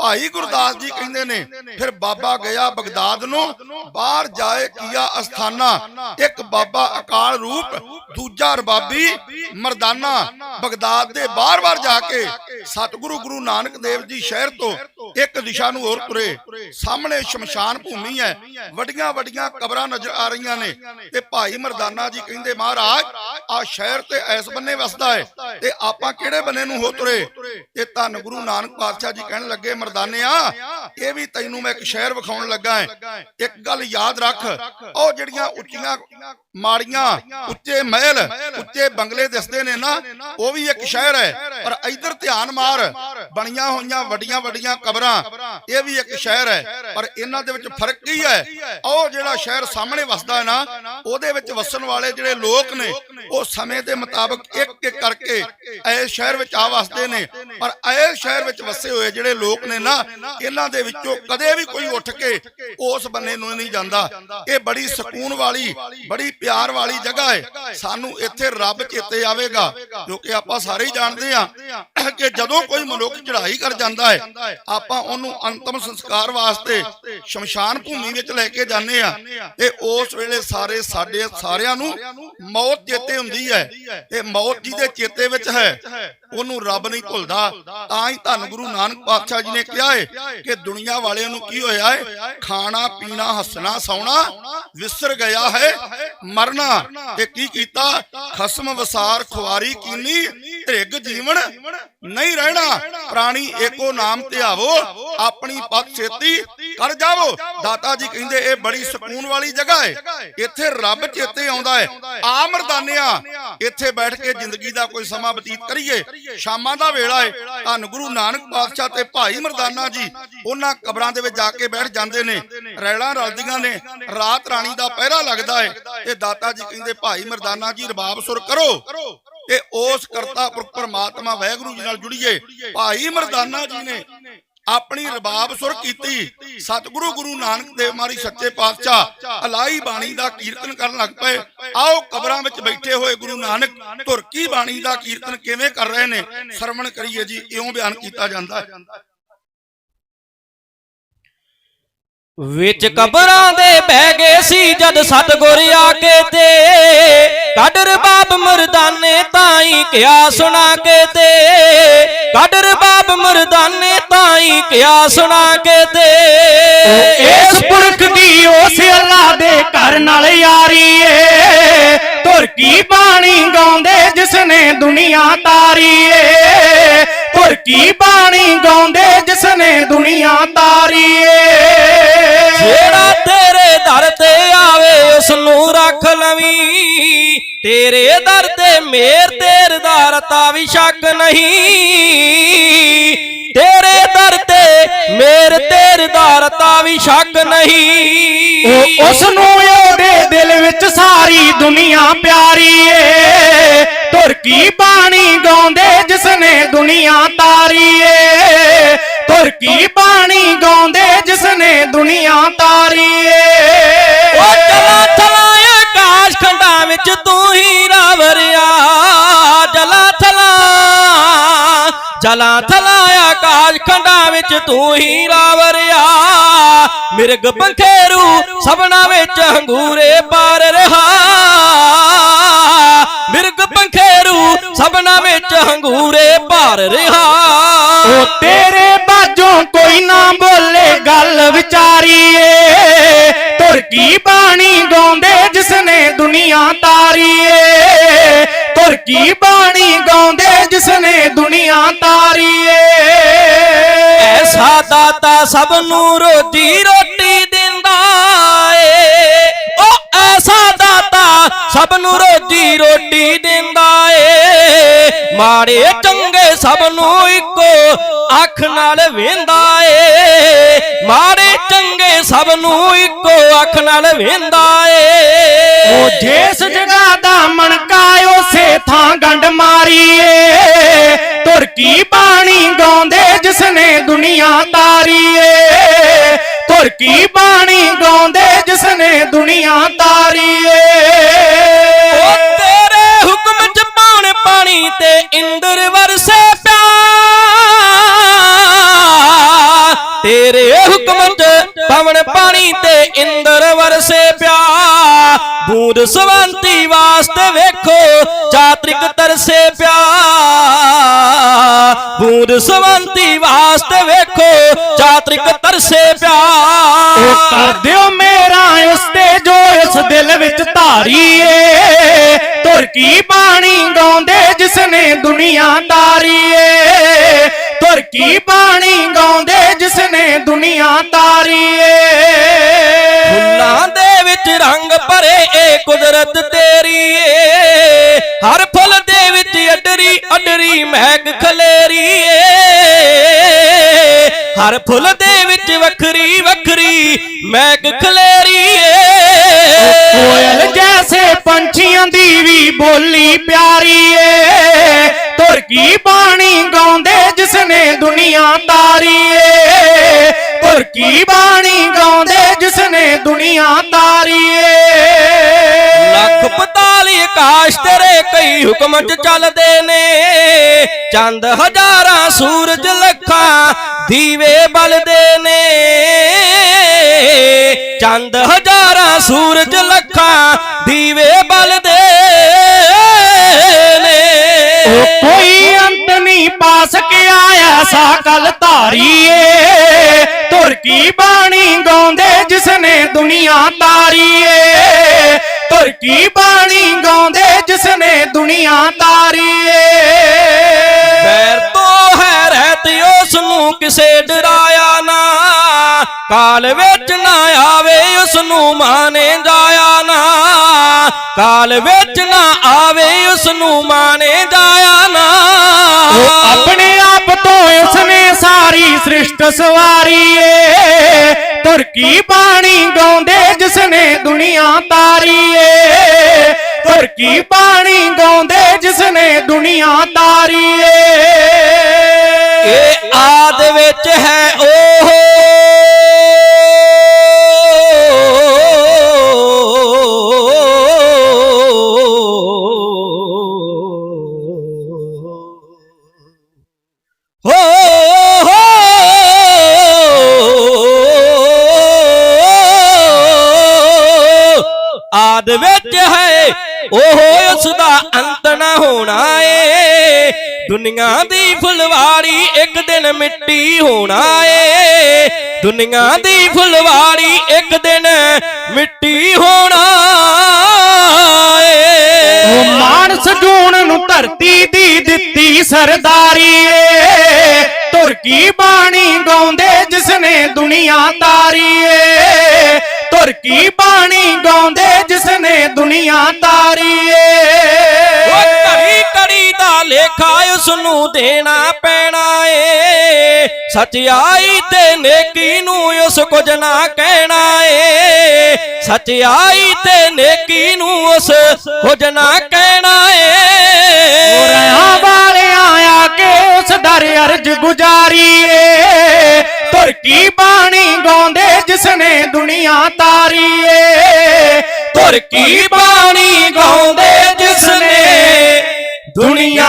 ਭਾਈ ਗੁਰਦਾਸ ਜੀ ਕਹਿੰਦੇ ਨੇ ਫਿਰ ਬਾਬਾ ਗਿਆ ਬਗਦਾਦ ਨੂੰ ਬਾਹਰ ਜਾਏ ਕੀਆ ਅਸਥਾਨਾ। ਇੱਕ ਬਾਬਾ ਅਕਾਲ ਰੂਪ, ਦੂਜਾ ਰਬਾਬੀ ਮਰਦਾਨਾ। ਬਗਦਾਦ ਦੇ ਬਾਰ-ਬਾਰ ਜਾ ਕੇ ਸਤਿਗੁਰੂ ਗੁਰੂ ਨਾਨਕ ਦੇਵ ਜੀ ਸ਼ਹਿਰ ਤੋਂ ਇੱਕ ਦਿਸ਼ਾ ਨੂੰ ਹੋਰ ਤੁਰੇ। ਸਾਹਮਣੇ ਸ਼ਮਸ਼ਾਨ ਭੂਮੀ ਹੈ। ਵੱਡੀਆਂ ਵੱਡੀਆਂ ਕਬਰਾਂ ਨਜ਼ਰ ਆ ਰਹੀਆਂ ਨੇ। ਤੇ ਭਾਈ ਮਰਦਾਨਾ ਜੀ ਕਹਿੰਦੇ, ਮਹਾਰਾਜ, ਆ ਸ਼ਹਿਰ ਤੇ ਐਸ ਬੰਨੇ ਵਸਦਾ ਹੈ। ਤੇ ਆਪਾਂ ਕਿਹੜੇ ਬੰਨੇ ਨੂੰ ਹੋ ਤੁਰੇ? ਤੇ ਧੰਨ ਗੁਰੂ ਨਾਨਕ ਪਾਤਸ਼ਾਹ ਜੀ ਕਹਿਣ ਲੱਗੇ, ਮਰਦਾਨਿਆ, ਇਹ ਵੀ ਤੈਨੂੰ ਮੈਂ ਇੱਕ ਸ਼ਹਿਰ ਵਿਖਾਉਣ ਲੱਗਾ ਹੈ। ਇੱਕ ਗੱਲ ਯਾਦ ਰੱਖ। ਉਹ ਜਿਹੜੀਆਂ ਉੱਚੀਆਂ ਮਾੜੀਆਂ ਉੱਚੇ ਮਹਿਲ ਉੱਚੇ ਬੰਗਲੇ ਦਿਸਦੇ ਨੇ ਨਾ ਉਹ ਵੀ ਇੱਕ ਸ਼ਹਿਰ ਹੈ। ਪਰ ਇਧਰ ਧਿਆਨ ਮਾਰ ਬਣੀਆਂ ਹੋਈਆਂ ਵੱਡੀਆਂ ਵੱਡੀਆਂ ਕਬਰਾਂ ਇਹ ਵੀ ਇੱਕ ਸ਼ਹਿਰ ਹੈ। ਪਰ ਇਹਨਾਂ ਦੇ ਵਿੱਚ ਫ਼ਰਕ ਕੀ ਹੈ? ਉਹ ਜਿਹੜਾ ਸ਼ਹਿਰ ਸਾਹਮਣੇ ਵਸਦਾ ਹੈ ਨਾ ਉਹਦੇ ਵਿੱਚ ਵਸਣ ਵਾਲੇ ਜਿਹੜੇ ਲੋਕ ਨੇ ਉਹ ਸਮੇਂ ਦੇ ਮੁਤਾਬਕ ਇੱਕ ਇੱਕ ਕਰਕੇ ਇਸ ਸ਼ਹਿਰ ਵਿੱਚ ਆ ਵਸਦੇ ਨੇ। ਪਰ ਇਸ ਸ਼ਹਿਰ ਵਿੱਚ ਵਸੇ ਹੋਏ ਜਿਹੜੇ ਲੋਕ ਨੇ ਨਾ ਇਹਨਾਂ ਦੇ ਵਿੱਚੋਂ ਕਦੇ ਵੀ ਕੋਈ ਉੱਠ ਕੇ ਉਸ ਬੰਨੇ ਨੂੰ ਨਹੀਂ ਜਾਂਦਾ। ਇਹ ਬੜੀ ਸਕੂਨ ਵਾਲੀ ਬੜੀ ਪਿਆਰ ਵਾਲੀ ਜਗ੍ਹਾ ਹੈ। ਸਾਨੂੰ ਇੱਥੇ ਰੱਬ ਚੇਤੇ ਆਵੇਗਾ ਕਿਉਂਕਿ ਆਪਾਂ ਸਾਰੇ ਹੀ ਜਾਣਦੇ ਆ ਕਿ ਜਦੋਂ ਕੋਈ ਮਨੁੱਖ ਚੜ੍ਹਾਈ ਕਰ ਜਾਂਦਾ ਹੈ ਆਪਾਂ ਉਹਨੂੰ ਅੰਤਮ ਸੰਸਕਾਰ ਵਾਸਤੇ ਸ਼ਮਸ਼ਾਨ ਭੂਮੀ ਵਿੱਚ ਲੈ ਕੇ ਜਾਂਦੇ ਆ ਤੇ ਉਸ ਵੇਲੇ ਸਾਰੇ ਸਾਡੇ ਸਾਰਿਆਂ ਨੂੰ ਮੌਤ ਚੇਤੇ ਹੁੰਦੀ ਹੈ। ਤੇ ਮੌਤ ਜਿਹਦੇ ਚੇਤੇ ਵਿੱਚ ਹੈ। ਉਹਨੂੰ ਰੱਬ ਨਹੀਂ ਭੁੱਲਦਾ। ਤਾਂ ਹੀ ਧੰਨ ਗੁਰੂ ਨਾਨਕ ਪਾਤਸ਼ਾਹ ਜੀ ਨੇ ਕਿਹਾ ਹੈ ਕਿ ਦੁਨੀਆ ਵਾਲਿਆਂ ਨੂੰ ਕੀ ਹੋਇਆ ਹੈ ਖਾਣਾ ਪੀਣਾ ਹੱਸਣਾ ਸੌਣਾ ਵਿਸਰ ਗਿਆ ਹੈ। ਮਰਨਾ। ਤੇ ਕੀ ਕੀਤਾ? ਖਸਮ ਵਸਾਰ ਖੁਆਰੀ ਕੀਨੀ ਧ੍ਰਿਗ ਜੀਵਨ ਨਹੀਂ ਰਹਿਣਾ। ਪ੍ਰਾਣੀ ਏਕੋ ਨਾਮ ਧਿਆਵੋ। ਆਪਣੀ ਪਤ ਛੇਤੀ ਕਰ ਜਾਵੋ। ਦਾਤਾ ਜੀ ਕਹਿੰਦੇ ਇਹ ਬੜੀ ਸਕੂਨ ਵਾਲੀ ਜਗ੍ਹਾ ਹੈ। ਇੱਥੇ ਰੱਬ ਚੇਤੇ ਆਉਂਦਾ ਹੈ। ਆ ਮਰਦਾਨਿਆ ਇੱਥੇ ਬੈਠ ਕੇ ਜ਼ਿੰਦਗੀ ਦਾ ਕੋਈ ਸਮਾਂ ਬਤੀਤ ਕਰੀਏ। ਸ਼ਾਮਾਂ ਦਾ ਵੇਲਾ ਹੈ। ਧੰਨ ਗੁਰੂ ਨਾਨਕ ਪਾਤਸ਼ਾਹ ਤੇ ਭਾਈ ਮਰਦਾਨਾ ਜੀ, ਉਹਨਾਂ ਕਬਰਾਂ ਦੇ ਵਿੱਚ ਜਾ ਕੇ ਬੈਠ ਜਾਂਦੇ ਨੇ। ਰੈਲਾਂ ਰਲਦੀਆਂ ਨੇ। ਰਾਤ ਰਾਣੀ ਦਾ ਪਹਿਰਾ ਲੱਗਦਾ ਹੈ। ਤੇ ਦਾਤਾ ਜੀ ਕਹਿੰਦੇ, ਭਾਈ ਮਰਦਾਨਾ ਜੀ, ਰਬਾਬ ਸੁਰ ਕਰੋ। ਤੇ ਉਸ ਕਰਤਾ ਪੁਰਖ ਪਰਮਾਤਮਾ ਵਾਹਿਗੁਰੂ ਜੀ ਨਾਲ ਜੁੜੀਏ। ਭਾਈ ਮਰਦਾਨਾ ਜੀ ਨੇ ਆਪਣੀ ਰਬਾਬ ਸੁਰ ਕੀਤੀ। ਸਤਿਗੁਰੂ ਗੁਰੂ ਨਾਨਕ ਦੇਵ ਮਾਰੀ ਸੱਚੇ ਪਾਤਸ਼ਾਹ ਅਲਾਈ ਬਾਣੀ ਦਾ ਕੀਰਤਨ ਕਰਨ ਲੱਗ ਪਏ। ਆਓ ਕਬਰਾਂ ਵਿੱਚ ਬੈਠੇ ਹੋਏ ਗੁਰੂ ਨਾਨਕ ਧੁਰਕੀ ਬਾਣੀ ਦਾ ਕੀਰਤਨ ਕਿਵੇਂ ਕਰ ਰਹੇ ਨੇ? ਸਰਵਣ ਕਰੀਏ ਜੀ ਇਉਂ ਬਿਆਨ ਕੀਤਾ ਜਾਂਦਾ। ਹੈ ਵਿੱਚ ਕਬਰਾਂ ਦੇ ਬਹਿ ਗਏ ਸੀ ਜਦ ਸਤਗੁਰ ਆ ਕੇ ਤੇ। ਕੱਡਰ ਬਾਬ ਮਰਦਾਨੇ ਤਾਈ ਕਿਆ ਸੁਣਾ ਕੇ ਤੇ। ਕੱਡਰ ਬਾਬ ਮਰਦਾਨੇ ਤਾਈ ਕਿਆ ਸੁਣਾ ਕੇ ਤੇ। ਇਸ ਪੁਰਖ ਦੀ ਉਸ ਅੱਲਾ ਦੇ ਘਰ ਨਾਲ ਯਾਰੀ ਏ। ਤੁਰ ਕੀ ਬਾਣੀ ਗਾਉਂਦੇ ਜਿਸ ਨੇ ਦੁਨੀਆ ਤਾਰੀ ਏ। ਤੁਰ ਕੀ ਬਾਣੀ ਗਾਉਂਦੇ ਜਿਸ ਨੇ ਦੁਨੀਆ ਤਾਰੀ ਤੇਰੇ ਦਰ ਤੇ ਮੇਰ ਤੇਰ ਦਾ ਰਤਾ ਵੀ ਸ਼ੱਕ ਨਹੀਂ। ਤੇਰੇ ਦਰ ਤੇ ਮੇਰ ਤੇਰ ਦਾ ਰਤਾ ਵੀ ਸ਼ੱਕ ਨਹੀਂ। ਉਹ ਉਸ ਨੂੰ ਉਹਦੇ ਦਿਲ ਵਿੱਚ ਸਾਰੀ ਦੁਨੀਆ ਪਿਆਰੀ ਏ। ਤੁਰ ਕੀ ਬਾਣੀ ਗਾਉਂਦੇ ਜਿਸ ਨੇ ਦੁਨੀਆ ਤਾਰੀ ਏ। ਤੁਰ ਕੀ ਬਾਣੀ ਗਾਉਂਦੇ ਜਿਸ ਨੇ ਦੁਨੀਆ ਤਾਰੀ ਉਹ ਏ ਚਲਾ ਚਲਾ ਆਕਾਸ਼ ਖੰਡਾਂ ਵਿੱਚ ਜਲਾ ਥਲਾ ਆਕਾਸ਼ ਖੰਡਾ ਵਿੱਚ ਤੂੰ ਹੀ ਰਾਵਰਿਆ ਮਿਰਗ ਪੰਖੇਰੂ ਸਭਨਾ ਵਿੱਚ ਹੰਗੂਰੇ ਪਾਰ ਰਹਾ। ਮਿਰਗ ਪੰਖੇਰੂ ਸਭਨਾ ਵਿੱਚ ਹੰਗੂਰੇ ਭਾਰ ਰਿਹਾ। ਉਹ ਤੇਰੇ ਬਾਝੋਂ ਕੋਈ ਨਾ ਬੋਲੇ ਗੱਲ ਵਿਚਾਰੀ ਏ ਤੁਰ ਬਾਣੀ ਗਾਉਂਦੇ ਜਿਸਨੇ ਦੁਨੀਆ ਤਾਰੀ ਏ ਤੁਰ ਕੀ ਬਾਣੀ ਗਾਉਂਦੇ ਜਿਸ ਨੇ ਦੁਨੀਆ ਤਾਰੀ ਏ ਐਸਾ ਦਾਤਾ ਸਭ ਨੂੰ ਰੋਜੀ ਰੋਟੀ ਦਿੰਦਾ ਏ। ਉਹ ਐਸਾ ਦਾਤਾ ਸਭ ਨੂੰ ਰੋਜੀ ਰੋਟੀ ਦਿੰਦਾ ਏ। ਮਾੜੇ ਚੰਗੇ ਸਭ ਨੂੰ ਇੱਕੋ ਅੱਖ ਨਾਲ ਵੇਂਦਾ ਏ। ਮਾੜੇ ਚੰਗੇ ਸਭ ਨੂੰ ਇੱਕੋ ਅੱਖ ਨਾਲ ਵੇਂਦਾ ਏ। ਉਹ ਜਿਸ ਜਗ੍ਹਾ ਦਾ ਮਣਕਾ ਉਸੇ ਥਾਂ ਗੰਡ ਮਾਰੀ ਏ। ਤੁਰ ਕੀ ਬਾਣੀ ਗਾਉਂਦੇ ਜਿਸ ਨੇ ਦੁਨੀਆ ਤਾਰੀ ਏ। ਤੁਰ ਕੀ ਬਾਣੀ ਗਾਉਂਦੇ ਜਿਸ ਨੇ ਦੁਨੀਆ ਤਾਰੀ ਉਹ ਏ ਤੇਰੇ ਹੁਕਮ ਚ ਪਾਣ ਪਾਣੀ ਤੇ ਇੰਦਰ ਵਰਸੇ ਪਾਣੀ ਤੇ ਇੰਦਰ ਵਰਸੇ ਪਿਆ। ਬੂੰਦ ਸਵੰਤੀ ਵਾਸਤੇ ਵੇਖੋ ਚਾਤ੍ਰਿਕ ਤਰਸੇ ਪਿਆ। ਬੂੰਦ ਸਵੰਤੀ ਵਾਸਤੇ ਵੇਖੋ ਚਾਤ੍ਰਿਕ ਤਰਸੇ ਪਿਆ। ਉਹ ਕਰ ਦਿਓ ਮੇਰਾ ਉਸ ਤੇ ਜੋ ਇਸ ਦਿਲ ਵਿੱਚ ਧਾਰੀ ਏ। ਤੁਰ ਕੀ ਬਾਣੀ ਗਾਉਂਦੇ ਜਿਸ ਨੇ ਦੁਨੀਆ ਏ। ਤੁਰ ਕੀ ਬਾਣੀ ਗਾਉਂਦੇ ਜਿਸ ਨੇ ਦੁਨੀਆ ਏ। ਰੰਗ ਭਰੇ ਏ ਕੁਦਰਤ ਤੇਰੀ ਏ। ਹਰ ਫੁੱਲ ਦੇ ਵਿੱਚ ਅਡਰੀ ਅਡਰੀ ਮਹਿਕ ਖਲੇਰੀ ਏ। ਹਰ ਫੁੱਲ ਦੇ ਵਿੱਚ ਵੱਖਰੀ ਵੱਖਰੀ ਮਹਿਕ ਖਲੇਰੀ ਏ। ਕੋਇਲ ਜੈਸੇ ਪੰਛੀਆਂ ਦੀ ਵੀ ਬੋਲੀ ਪਿਆਰੀ ਏ। ਤੁਰ ਕੀ ਬਾਣੀ ਗਾਉਂਦੇ ਜਿਸਨੇ ਦੁਨੀਆ ਤਾਰੀ ਏ। ਤੁਰ ਕੀ ਬਾਣੀ ਗਾਉਂਦੇ ਜਿਸਨੇ ਦੁਨੀਆ ਆਕਾਸ਼ ਤੇਰੇ ਕਈ ਹੁਕਮ ਚ ਚੱਲਦੇ ਨੇ। ਚੰਦ ਹਜ਼ਾਰਾਂ ਸੂਰਜ ਲੱਖਾਂ ਦੀਵੇ ਬਲਦੇ ਨੇ। ਚੰਦ ਹਜ਼ਾਰਾਂ ਸੂਰਜ ਲੱਖਾਂ ਦੀਵੇ ਬਲਦੇ ਨੇ। ਕੋਈ ਅੰਤ ਨਹੀਂ ਪਾ ਸਕਿਆ ਐਸਾ ਕਲ ਧਾਰੀਏ। ਤੁਰ ਕੀ ਬਾਣੀ ਗਾਉਂਦੇ ਜਿਸਨੇ ਦੁਨੀਆ ਤਾਰੀਏ। ਤੁਰ ਕੀ ਬਾਣੀ ਗਾਉਂਦੇ ਜਿਸ ਨੇ ਦੁਨੀਆ ਤਾਰੀਏ। ਬੈਰ ਤੋਂ ਹੈ ਰਹਿਤ ਉਸ ਨੂੰ ਕਿਸੇ ਡਰਾਇਆ ਨਾ। ਕਾਲ ਵਿੱਚ ਨਾ ਆਵੇ ਉਸ ਨੂੰ ਮਾਨੇ ਜਾਇਆ ਨਾ। ਕਾਲ ਵਿੱਚ ਨਾ ਆਵੇ ਉਸ ਨੂੰ ਮਾਨੇ ਜਾਇਆ ਨਾ। ਉਹ ਆਪਣੇ ਆਪ ਤੋਂ ਉਸਨੇ ਸਾਰੀ ਸ੍ਰਿਸ਼ਟ ਸਵਾਰੀ ਏ ਤੁਰਕੀ ਬਾਣੀ ਗਾਉਂਦੇ ਜਿਸਨੇ ਦੁਨੀਆ ਤਾਰੀ ਏ ਤੁਰਕੀ ਬਾਣੀ ਗਾਉਂਦੇ ਜਿਸਨੇ ਦੁਨੀਆ ਤਾਰੀ ਏ ਇਹ ਆਦ ਵਿੱਚ ਹੈ ਉਹ। ਹੈ ਉਹ ਉਸ ਦਾ ਅੰਤ ਨਾ ਹੋਣਾ ਏ। ਦੁਨੀਆ ਦੀ ਫੁਲਵਾੜੀ ਇੱਕ ਦਿਨ ਮਿੱਟੀ ਹੋਣਾ ਏ। ਦੁਨੀਆ ਦੀ ਫੁਲਵਾੜੀ ਇੱਕ ਦਿਨ ਮਿੱਟੀ ਹੋਣਾ ਏ। ਉਹ ਮਾਨਸ ਜੂਣ ਨੂੰ ਧਰਤੀ ਦੀ ਦਿੱਤੀ ਸਰਦਾਰੀ ਏ। ਤੁਰਕੀ ਬਾਣੀ ਗਾਉਂਦੇ ਜਿਸਨੇ ਦੁਨੀਆ ਤਾਰੀ ਏ। ਤੁਰ ਕੀ ਬਾਣੀ ਗਾਉਂਦੇ ਜਿਸ ਨੇ ਦੁਨੀਆ ਤਾਰੀ ਏ ਘੜੀ ਘੜੀ ਦਾ ਲੇਖਾ ਉਸ ਨੂੰ ਦੇਣਾ ਪੈਣਾ ਏ। ਸਚਾਈ ਤੇ ਨੇਕੀ ਨੂੰ ਉਸ ਕੁਝ ਨਾ ਕਹਿਣਾ ਏ। ਸਚਾਈ ਤੇ ਨੇਕੀ ਨੂੰ ਉਸ ਕੁਝ ਨਾ ਕਹਿਣਾ ਏ। ਰਿਆਂ ਵਾਲਿਆਂ ਆ ਕੇ ਉਸ ਦਰ ਅਰਜ ਗੁਜਾਰੀ ਏ ਤੁਰ ਕੀ ਬਾਣੀ ਗਾਉਂਦੇ ਦੁਨੀਆ ਤਾਰੀ ਏ ਕੀ ਬਾਣੀ ਗਾਉਂਦੇ ਜਿਸ ਨੇ ਦੁਨੀਆ